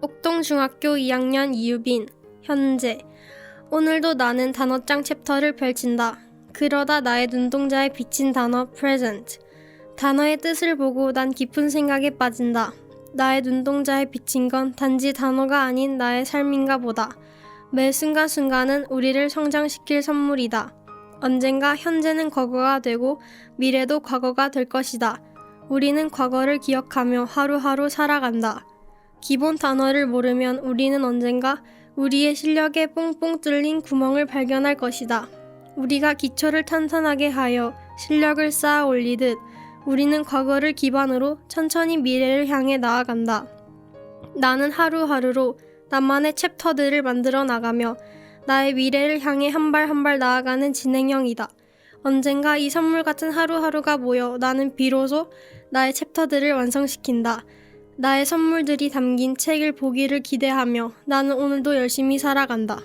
옥동중학교 2학년 이유빈 현재 오늘도 나는 단어장 챕터를 펼친다. 그러다 나의 눈동자에 비친 단어 present. 단어의 뜻을 보고 난 깊은 생각에 빠진다. 나의 눈동자에 비친 건 단지 단어가 아닌 나의 삶인가 보다. 매 순간순간은 우리를 성장시킬 선물이다. 언젠가 현재는 과거가 되고 미래도 과거가 될 것이다. 우리는 과거를 기억하며 하루하루 살아간다. 기본 단어를 모르면 우리는 언젠가 우리의 실력에 뽕뽕 뚫린 구멍을 발견할 것이다. 우리가 기초를 탄탄하게 하여 실력을 쌓아 올리듯 우리는 과거를 기반으로 천천히 미래를 향해 나아간다. 나는 하루하루로 나만의 챕터들을 만들어 나가며 나의 미래를 향해 한 발 한 발 나아가는 진행형이다. 언젠가 이 선물 같은 하루하루가 모여 나는 비로소 나의 챕터들을 완성시킨다. 나의 선물들이 담긴 책을 보기를 기대하며 나는 오늘도 열심히 살아간다.